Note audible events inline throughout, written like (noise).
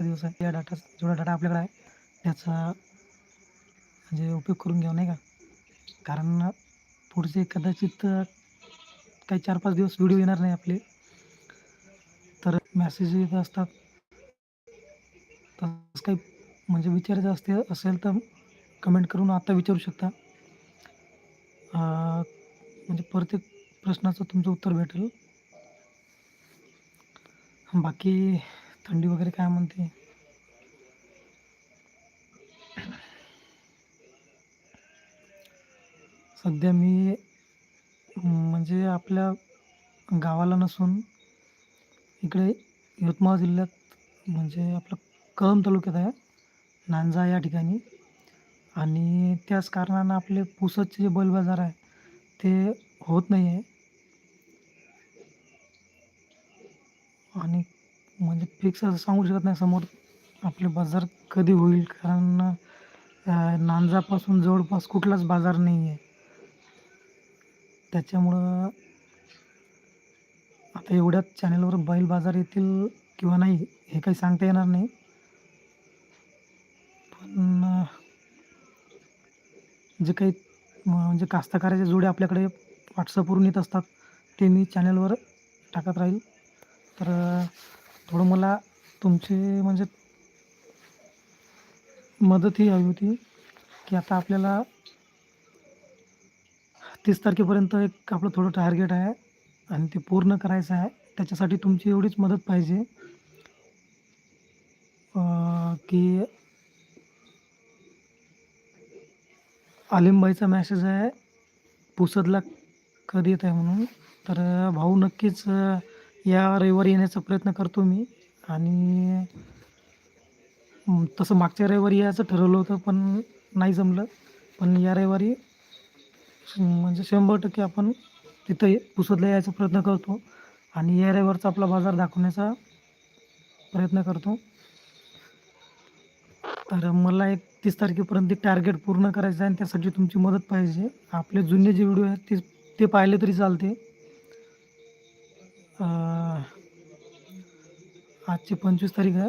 दिवस आहे. या डाटा जेवढा डाटा आपल्याकडे आहे त्याचा म्हणजे उपयोग करून घ्यावा नाही का? कारण पुढचे कदाचित काही चार पाच दिवस व्हिडिओ येणार नाही आपले. तर मॅसेज येत असतात. तसंच काही म्हणजे विचारायचं असते असेल तर कमेंट करून आता विचारू शकता. म्हणजे प्रत्येक प्रश्नाचं तुमचं उत्तर भेटेल. बाकी थंडी वगैरे काय म्हणते? सध्या मी म्हणजे आपल्या गावाला नसून इकडे यवतमाळ जिल्ह्यात म्हणजे आपलं कळम तालुक्यात आहे नांजा या ठिकाणी. आणि त्याच कारणानं आपले पुसदचे जे बैल बाजार आहे ते होत नाही आहे आणि म्हणजे फिक्स असं सांगू शकत नाही समोर. आपले बाजार कधी होईल? कारण नांजापासून जवळपास कुठलाच बाजार नाही आहे त्याच्यामुळं आता एवढ्याच चॅनलवर बैल बाजार येतील किंवा नाही हे काही सांगता येणार नाही. पण जे काही म्हणजे कास्तकाराच्या जोड्या आपल्याकडे व्हॉट्सअपवरून येत असतात ते मी चॅनलवर टाकत राहील. तर थोडं मला तुमची म्हणजे मदतही हवी होती की आता आपल्याला तीस तारखेपर्यंत एक आपलं थोडं टार्गेट आहे आणि ते पूर्ण करायचं आहे. त्याच्यासाठी तुमची एवढीच मदत पाहिजे की आलिमबाईचा मॅसेज आहे पुसदला कधी येत आहे म्हणून? तर भाऊ नक्कीच या रविवारी येण्याचा प्रयत्न करतो मी. आणि तसं मागच्या रविवारी यायचं ठरवलं होतं पण नाही जमलं. पण या रविवारी म्हणजे शंभर टक्के आपण तिथं ये- पुसदला यायचा प्रयत्न करतो. आणि या रविवारचा आपला बाजार दाखवण्याचा प्रयत्न करतो. तर मला एक तीस तारखेपर्यंत टार्गेट पूर्ण करायचं आहे आणि त्यासाठी तुमची मदत पाहिजे. आपले जुने जे व्हिडिओ आहेत ते ते पाहिले तरी चालते. आजची पंचवीस तारीख आहे.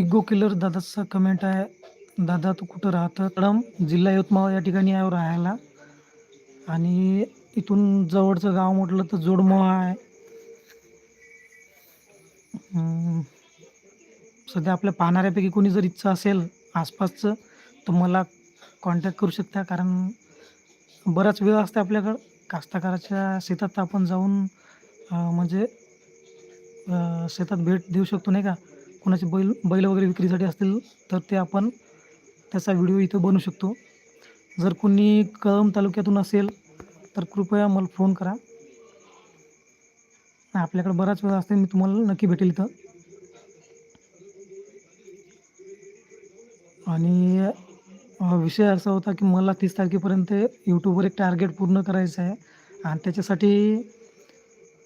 इगो किलर दादाचा कमेंट आहे दादा तू कुठं राहतं कळम जिल्हा यवतमाळ या ठिकाणी आहे राहायला. आणि इथून जवळचं गाव म्हटलं तर जोडमोळा आहे. सध्या आपल्या पाहणाऱ्यापैकी कोणी जर इच्छा असेल आसपासचं तर मला कॉन्टॅक्ट करू शकता कारण बराच वेळ असते आपल्याकडं. कास्तकाराच्या शेतात आपण जाऊन म्हणजे शेतात भेट देऊ शकतो नाही का? कोणाचे बैल बैल वगैरे विक्रीसाठी असतील तर ते आपण त्याचा व्हिडिओ इथं बनवू शकतो. जर कोणी कळम तालुक्यातून असेल तर कृपया मला फोन करा. आपल्याकडे बराच वेळ असते मी तुम्हाला नक्की भेटेल इथं. आणि विषय असा होता की मला तीस तारखेपर्यंत यूट्यूबवर एक टार्गेट पूर्ण करायचं आहे. आणि त्याच्यासाठी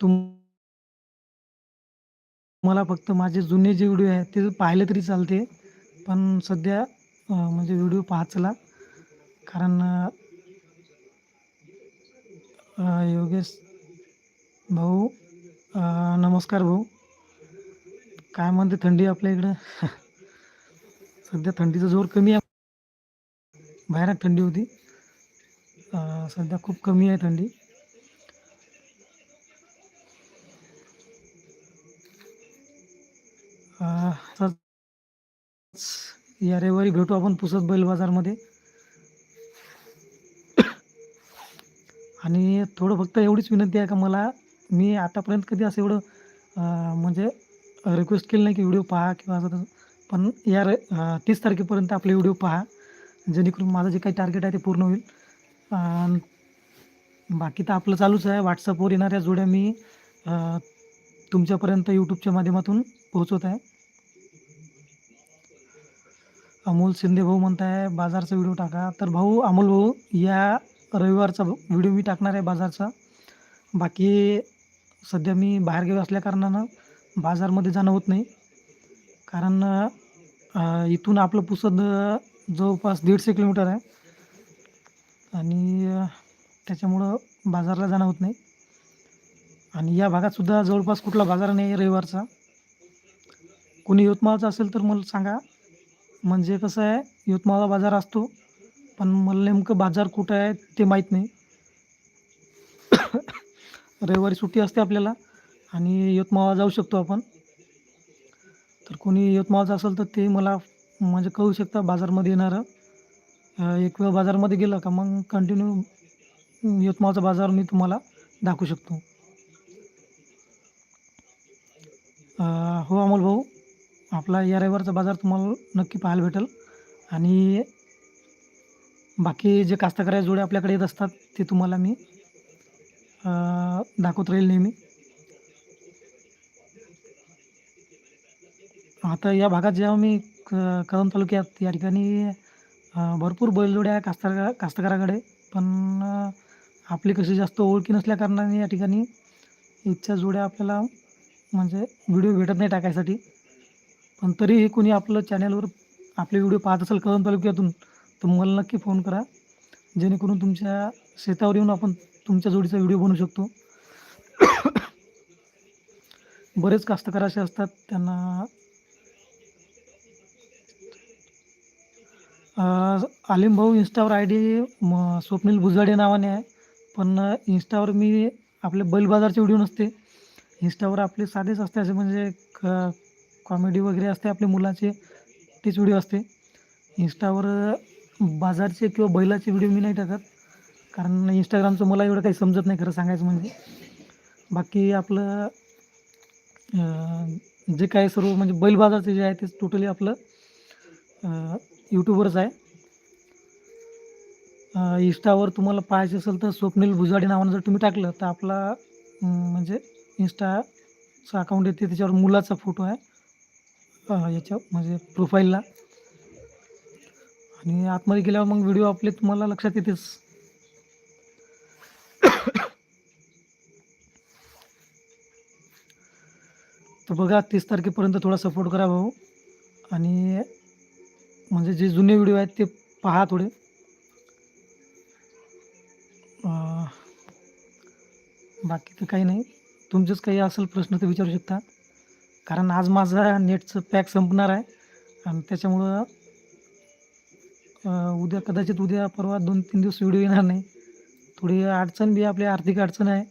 तुम मला फक्त माझे जुने जे व्हिडिओ आहेत ते पाहिले तरी चालते. पण सध्या म्हणजे व्हिडिओ पाहत चला कारण योगेश भाऊ नमस्कार भाऊ. काय म्हणते थंडी आपल्या इकडं? (laughs) सध्या थंडीचा जोर कमी आहे. बाहेर थंडी होती. सध्या खूप कमी आहे थंडी. या रविवारी भेटू आपण पुसद बैल बाजारमध्ये. आणि थोडं फक्त एवढीच विनंती आहे का मला मी आतापर्यंत कधी असं एवढं म्हणजे रिक्वेस्ट केली नाही की व्हिडिओ पहा किंवा असं तसं. पण या र तीस तारखेपर्यंत आपले व्हिडिओ पहा. जेणेकरून माझं जे काही टार्गेट आहे ते पूर्ण होईल. बाकी तर आपलं चालूच आहे. व्हॉट्सअपवर येणाऱ्या जोड्या मी तुमच्यापर्यंत यूट्यूबच्या माध्यमातून पोहोचवत आहे. अमोल शिंदे भाऊ म्हणत आहे बाजारचा व्हिडिओ टाका. तर भाऊ अमोल भाऊ या रविवारचा व्हिडिओ मी टाकणार आहे बाजारचा. बाकी सध्या मी बाहेरगावी गेलो असल्याकारणानं बाजारमध्ये जाणं होत नाही. कारण इथून आपलं पुसद जवळपास दीडशे किलोमीटर आहे. आणि त्याच्यामुळं बाजारला जाणं होत नाही. आणि या भागातसुद्धा जवळपास कुठला बाजार नाही आहे रविवारचा. कोणी यवतमाळचा असेल तर मला सांगा. म्हणजे कसं आहे यवतमाळला बाजार असतो पण मला नेमकं बाजार कुठं आहे ते माहीत नाही. (coughs) रविवारी सुट्टी असते आपल्याला आणि यवतमाळला जाऊ शकतो आपण. तर कोणी यवतमाळचं असेल तर ते मला म्हणजे कळू शकता बाजारमध्ये येणारं. एक वेळ बाजारमध्ये गेलं का मग कंटिन्यू यवतमाळचा बाजार मी तुम्हाला दाखवू शकतो. हो अमोल भाऊ आपला या रविवारचा बाजार तुम्हाला नक्की पाहायला भेटेल. आणि बाकी जे कास्तकाराच्या जोडे आपल्याकडे येत असतात ते तुम्हाला मी दाखवत राहील नेहमी. आता या भागात जेव्हा मी क- तालुक्यात या ठिकाणी भरपूर बैलजोड्या आहे कास्तकार कास्तकाराकडे. पण आपली कशी जास्त ओळखी नसल्या कारणाने या ठिकाणी इथच्या जोड्या आपल्याला म्हणजे व्हिडिओ भेटत नाही टाकायसाठी. पण तरीही कोणी आपलं चॅनलवर आपले व्हिडिओ पाहत असेल कदम तालुक्यातून तर मला नक्की फोन करा. जेणेकरून तुमच्या शेतावर येऊन आपण तुमच्या जोडीचा व्हिडिओ बनवू शकतो. (coughs) बरेच कास्तकार असे असतात त्यांना आलिम भाऊ इंस्टावर आय डी स्वप्नील बुजाडे नावाने आहे. पण इंस्टावर मी आपले बैल बाजारचे व्हिडिओ नसते. इंस्टावर आपले साधेच असते असे म्हणजे क कॉमेडी वगैरे असते आपल्या मुलाचे तेच व्हिडिओ असते. इंस्टावर बाजारचे किंवा बैलाचे व्हिडिओ मी नाही टाकत. कारण इंस्टाग्रामचं मला एवढं काही समजत नाही खरं सांगायचं म्हणजे. बाकी आपलं जे काय सर्व म्हणजे बैल बाजारचे जे आहे ते टोटली आपलं यूट्यूबवरच आहे. इंस्टावर तुम्हाला पाहायचे असेल तर स्वप्नील भुजाडे नावानं जर तुम्ही टाकलं तर आपला म्हणजे इंस्टाचं अकाउंट येते त्याच्यावर मुलाचा फोटो आहे. याच्या म्हणजे प्रोफाईलला आणि आतमध्ये गेल्यावर मग व्हिडिओ आपले तुम्हाला लक्षात येतेच. तर बघा तीस तारखेपर्यंत थोडा सपोर्ट करा भाऊ. आणि म्हणजे जे जुने व्हिडिओ आहेत ते पहा थोडे. बाकी तर काही नाही. तुमचंच काही असेल प्रश्न तर विचारू शकता. कारण आज माझा नेटचं पॅक संपणार आहे. आणि त्याच्यामुळं उद्या कदाचित उद्या परवा दोन तीन दिवस व्हिडिओ येणार नाही. थोडी अडचण बी आपली आर्थिक अडचण आहे.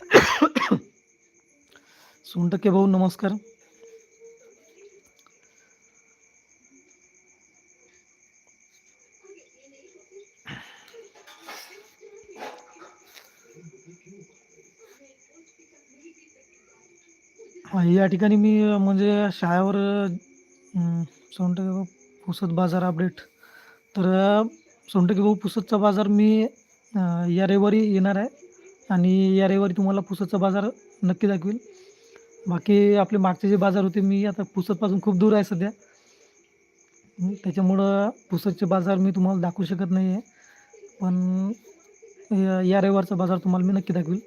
(coughs) सोनटक्के भाऊ नमस्कार. या ठिकाणी मी म्हणजे शाळेवर सोनटके भाऊ पुसत बाजार अपडेट तर सोनटके भाऊ पुसदचा बाजार मी या रविवारी येणार आहे. आणि या रविवारी तुम्हाला पुसदचा बाजार नक्की दाखवेल. बाकी आपले मागचे जे बाजार होते मी आता पुसतपासून खूप दूर आहे सध्या. त्याच्यामुळं पुसदचे बाजार मी तुम्हाला दाखवू शकत नाही आहे पण या या रविवारचा बाजार तुम्हाला मी नक्की दाखवेल.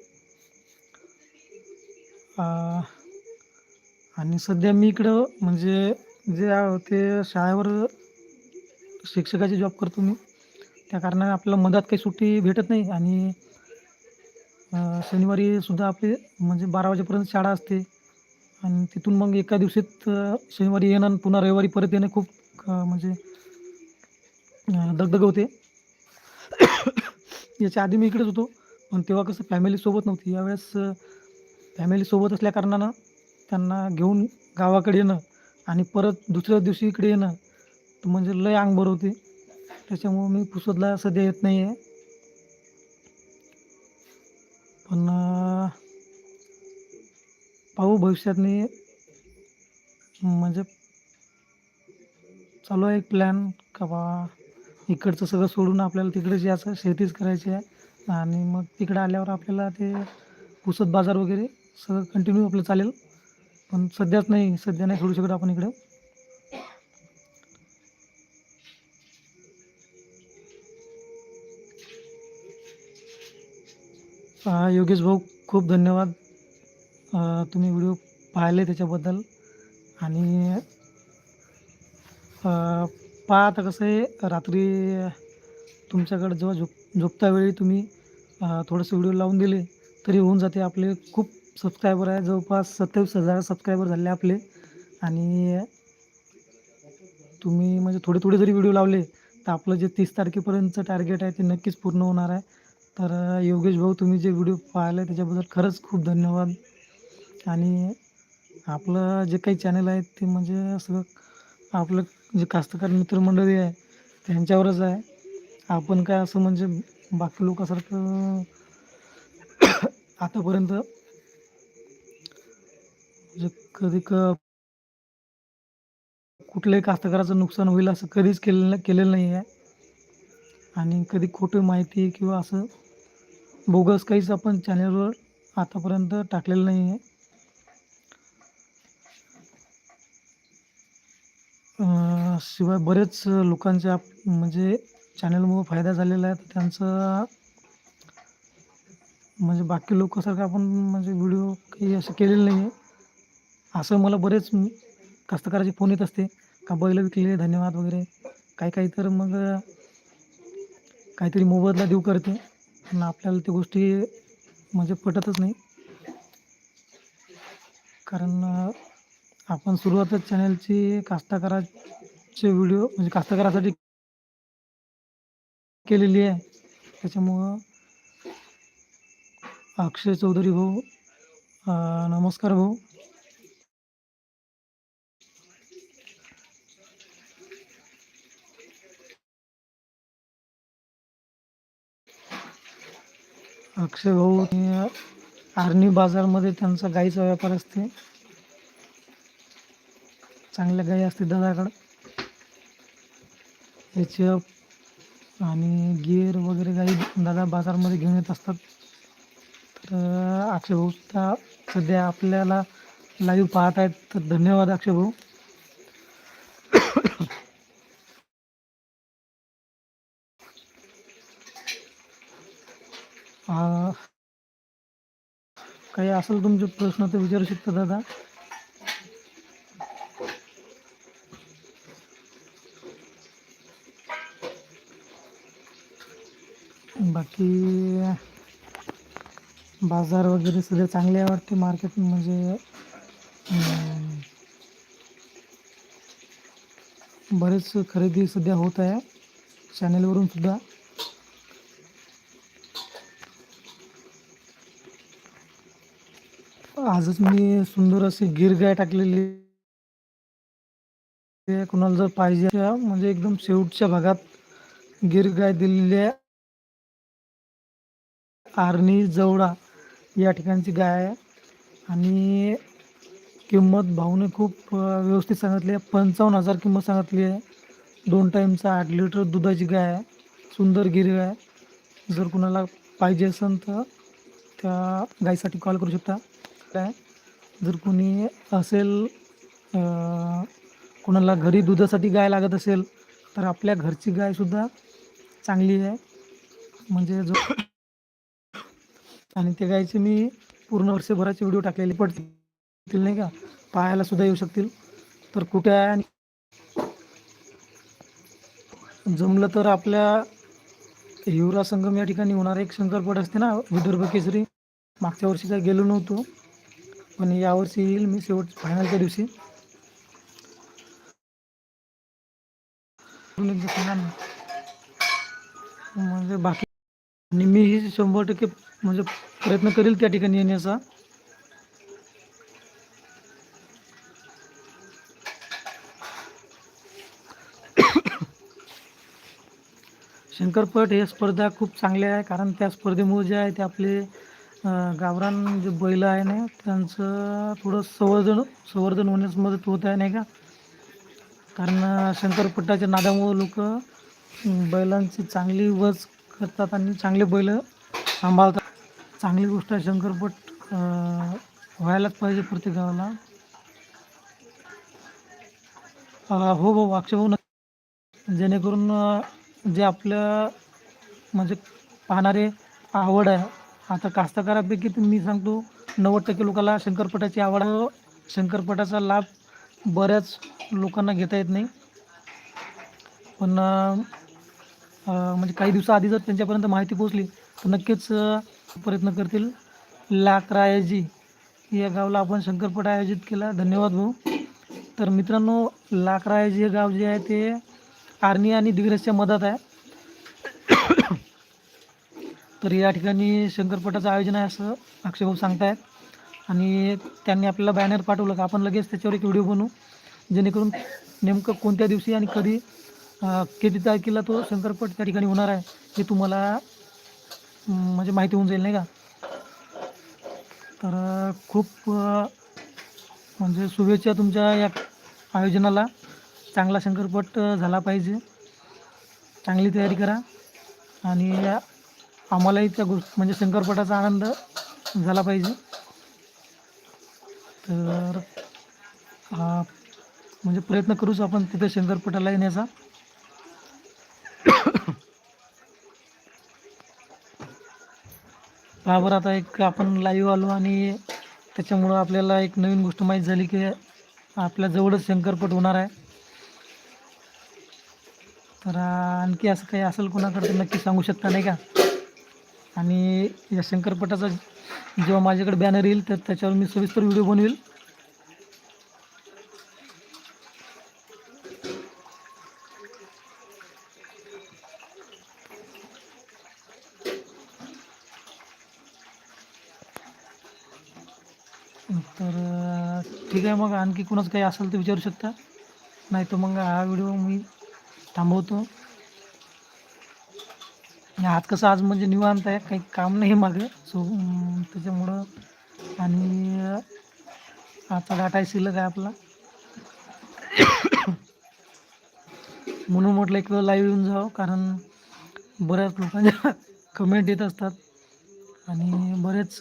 आ, आणि सध्या मी इकडं म्हणजे जे ते शाळेवर शिक्षकाची जॉब करतो मी. त्या कारणाने आपल्याला मधात काही सुट्टी भेटत नाही आणि शनिवारी सुद्धा आपली म्हणजे बारा वाजेपर्यंत शाळा असते. आणि तिथून मग एका दिवशीत शनिवारी येणं आणि पुन्हा रविवारी परत येणं खूप म्हणजे दगदग होते. याच्या आधी मी इकडेच होतो. पण तेव्हा कसं फॅमिलीसोबत नव्हती. यावेळेस फॅमिलीसोबत असल्या कारणानं त्यांना घेऊन गावाकडे येणं आणि परत दुसऱ्या दिवशी इकडे येणं तर म्हणजे लय अंग भर होते. त्याच्यामुळं मी पुसदला सध्या येत नाही आहे पण पाहू भविष्यातनी म्हणजे चालू आहे एक प्लॅन का बा इकडचं सगळं सोडून आपल्याला तिकडेच यायचं शेतीच करायची आहे आणि मग तिकडे आल्यावर आपल्याला ते पुसत बाजार वगैरे सगळं कंटिन्यू आपलं चालेल. पण सध्याच नाही सध्या नाही सोडू शकत आपण इकडे. योगेश भाऊ खूप धन्यवाद. तुम्ही व्हिडिओ पाहिले त्याच्याबद्दल. आणि अं, पहा आता कसं आहे रात्री तुमच्याकडे जेव्हा झोप झोपता वेळी तुम्ही थोडंसं व्हिडिओ लावून दिले तरी होऊन जाते आपले खूप सबस्क्रायबर आहे जवळपास सत्तावीस हजार सबस्क्रायबर झाले आपले. आणि तुम्ही म्हणजे थोडे थोडे जरी व्हिडिओ लावले तर आपलं जे तीस तारखेपर्यंतचं टार्गेट आहे ते नक्कीच पूर्ण होणार आहे. तर योगेश भाऊ तुम्ही जे व्हिडिओ पाहिले त्याच्याबद्दल खरंच खूप धन्यवाद. आणि आपलं जे काही चॅनल आहे ते म्हणजे सगळं आपलं जे कास्तकार मित्रमंडळी आहे त्यांच्यावरच आहे. आपण काय असं म्हणजे बाकी लोकांसारखं आतापर्यंत म्हणजे कधी क कुठल्याही कास्तकाराचं नुकसान होईल असं कधीच केलेलं केलेलं नाही आहे. आणि कधी खोटी माहिती किंवा असं बोगस काहीच आपण चॅनलवर आतापर्यंत टाकलेलं नाही आहे. शिवाय बरेच लोकांच्या म्हणजे चॅनलमुळे फायदा झालेला आहे. तर त्यांचं म्हणजे बाकी लोकांसारखं आपण म्हणजे व्हिडिओ काही असं केलेलं नाही आहे. असं मला बरेच कास्तकाराचे फोन येत असते. का बैल विकले धन्यवाद वगैरे. काही काही तर मग काहीतरी मोबदला देऊ करते. पण आपल्याला त्या गोष्टी म्हणजे पटतच नाही. कारण आपण सुरुवातच चॅनलची कास्तकाराचे व्हिडिओ म्हणजे कास्तकारासाठी केलेली आहे. त्याच्यामुळं अक्षय चौधरी भाऊ नमस्कार भाऊ. अक्षय भाऊ आर्नी बाजारमध्ये त्यांचा गाईचा व्यापार असते. चांगल्या गाई असते दादाकडं. एच एफ आणि गिअर वगैरे गाई दादा बाजारमध्ये घेऊन येत असतात. तर अक्षय भाऊ सध्या आपल्याला लाईव्ह पाहत आहेत. तर धन्यवाद अक्षय भाऊ काही असेल तुमचे प्रश्न तर विचारू शकता दादा. बाकी बाजार वगैरे सध्या चांगले आहे वाटते मार्केट म्हणजे. बरेच खरेदी सध्या होत आहे. चॅनेलवरून सुद्धा. आजच मी सुंदर अशी गिर गाय टाकलेली आहे. जर पाहिजे म्हणजे एकदम शेवटच्या भागात गिर गाय दिलेली आहे. आर्णी जवळा या ठिकाणची गाय आहे. आणि किंमत भाऊने खूप व्यवस्थित सांगितली आहे. पंचावन्न हजार किंमत सांगितली आहे. दोन टाईमचा आठ लिटर दुधाची गाय आहे. सुंदर गिर गाय जर कुणाला पाहिजे असेल तर त्या गायीसाठी कॉल करू शकता. काय? जर कोणी असेल कोणाला घरी दुधासाठी गाय लागत असेल तर आपल्या घरची गायसुद्धा चांगली आहे. म्हणजे जो आणि त्या गायचे मी पूर्ण वर्षभराचे व्हिडिओ टाकलेले पडतील नाही का? पाहायला सुद्धा येऊ शकतील. तर कुठे आहे आणि जमलं तर आपल्या युवराज संगम या ठिकाणी होणार एक शंकरपट असते ना विदर्भ केसरी. मागच्या वर्षी काय गेलो नव्हतो. पण यावर्षी येईल मी शेवट फायनलच्या दिवशी. म्हणजे बाकी आणि मीही शंभर टक्के म्हणजे प्रयत्न करेल त्या ठिकाणी येण्याचा. शंकरपट हे स्पर्धा खूप चांगल्या आहे कारण त्या स्पर्धेमुळे जे आहे ते आपले गावरान जे बैल आहे ना त्यांचं थोडं संवर्धन संवर्धन होण्यास मदत होत आहे नाही का? कारण शंकरपट्टाच्या नादामुळे लोक बैलांची चांगली वज करतात आणि चांगले बैल सांभाळतात. चांगली गोष्ट आहे शंकरपट व्हायलाच पाहिजे प्रत्येक गावाला. हो भाऊ अक्षय भाऊ जेणेकरून जे आपलं म्हणजे पाहणारे आवड आहे आता कास्तकारापैकी तर मी सांगतो नव्वद टक्के लोकांना शंकरपटाची आवड शंकरपटाचा लाभ बऱ्याच लोकांना घेता येत नाही. पण म्हणजे काही दिवसाआधी जर त्यांच्यापर्यंत माहिती पोहोचली तर नक्कीच प्रयत्न करतील. लाकरायाजी या गावाला आपण शंकरपट आयोजित केला. धन्यवाद भाऊ. तर मित्रांनो लाकरायाजी हे गाव जे आहे ते आर्नी आणि दिग्रसच्या मदत आहे. तर या ठिकाणी शंकरपटाचं आयोजन आहे असं अक्षय भाऊ सांगतायत. आणि त्यांनी आपल्याला बॅनर पाठवलं का आपण लगेच त्याच्यावर एक व्हिडिओ बनवू. जेणेकरून नेमकं कोणत्या दिवशी आणि कधी किती तारखेला तो शंकरपट त्या ठिकाणी होणार आहे हे तुम्हाला म्हणजे माहिती होऊन जाईल नाही का? तर खूप म्हणजे शुभेच्छा तुमच्या या आयोजनाला. चांगला शंकरपट झाला पाहिजे. चांगली तयारी करा. आणि आम्हालाही त्या गोष्ट म्हणजे शंकरपटाचा आनंद झाला पाहिजे. तर हा म्हणजे प्रयत्न करूच आपण तिथे शंकरपटाला येण्याचा. पहा बरं आता एक आपण लाईव्ह आलो आणि त्याच्यामुळं आपल्याला एक नवीन गोष्ट माहीत झाली की आपल्या जवळच शंकरपट होणार आहे. तर आणखी असं काही असेल कोणाकडे नक्की सांगू शकता नाही का? आणि या शंकरपटाचा जेव्हा माझ्याकडे बॅनर येईल तर त्याच्यावर मी सविस्तर व्हिडिओ बनवेल. तर ठीक आहे मग आणखी कोणाचं काही असेल तर विचारू शकता. नाही तर मग हा व्हिडिओ मी थांबवतो. आज कसं आज म्हणजे निवांत आहे काही काम नाही मागे. सो त्याच्यामुळं आणि आता आजचा डाटा आहे शिल्लक आहे आपला. म्हणून म्हटलं एक वेळ लाईव्ह येऊन जावं कारण बऱ्याच लोकांच्या कमेंट येत असतात. आणि बरेच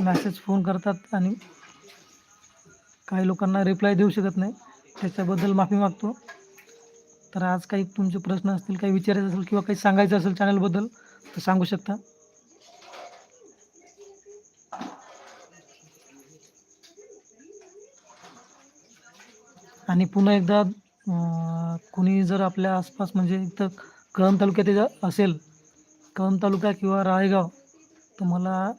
मॅसेज फोन करतात आणि काही लोकांना रिप्लाय देऊ शकत नाही. त्याच्याबद्दल माफी मागतो. तर आज काही तुमचे प्रश्न असतील काही विचारायचं असेल किंवा काही सांगायचं असेल चॅनलबद्दल तर सांगू शकता. आणि पुन्हा एकदा कुणी जर आपल्या आसपास म्हणजे इथं कळम तालुक्यात जर असेल कळम तालुका किंवा राळेगाव तर मला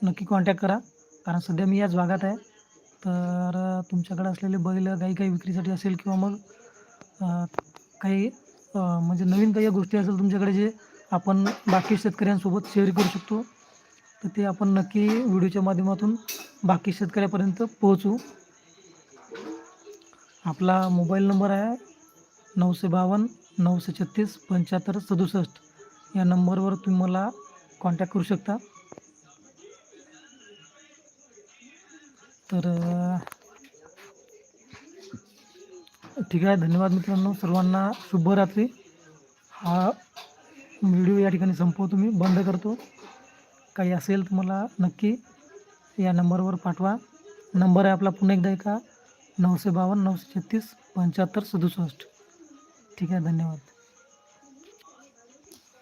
नक्की कॉन्टॅक्ट करा. कारण सध्या मी याच भागात आहे. तर तुमच्याकडे असलेले बैल गाई काही विक्रीसाठी असेल किंवा मग काही म्हणजे नवीन काही गोष्टी असेल तुमच्याकडे जे आपण बाकी शेतकऱ्यांसोबत शेअर करू शकतो तर ते आपण नक्की व्हिडिओच्या माध्यमातून बाकी शेतकऱ्यापर्यंत पोहोचू. आपला मोबाईल नंबर आहे नऊशे बावन्न नऊशे छत्तीस पंच्याहत्तर सदुसष्ट. या नंबरवर तुम्ही मला कॉन्टॅक्ट करू शकता. तर ठीक आहे धन्यवाद मित्रांनो. सर्वांना शुभरात्री. हा व्हिडिओ या ठिकाणी संपवतो मी बंद करतो. काही असेल तर मला नक्की या नंबरवर पाठवा. नंबर आहे आपला पुन्हा एकदा एका नऊशे बावन्न नऊशे छत्तीस पंच्याहत्तर सदुसष्ट. ठीक आहे धन्यवाद.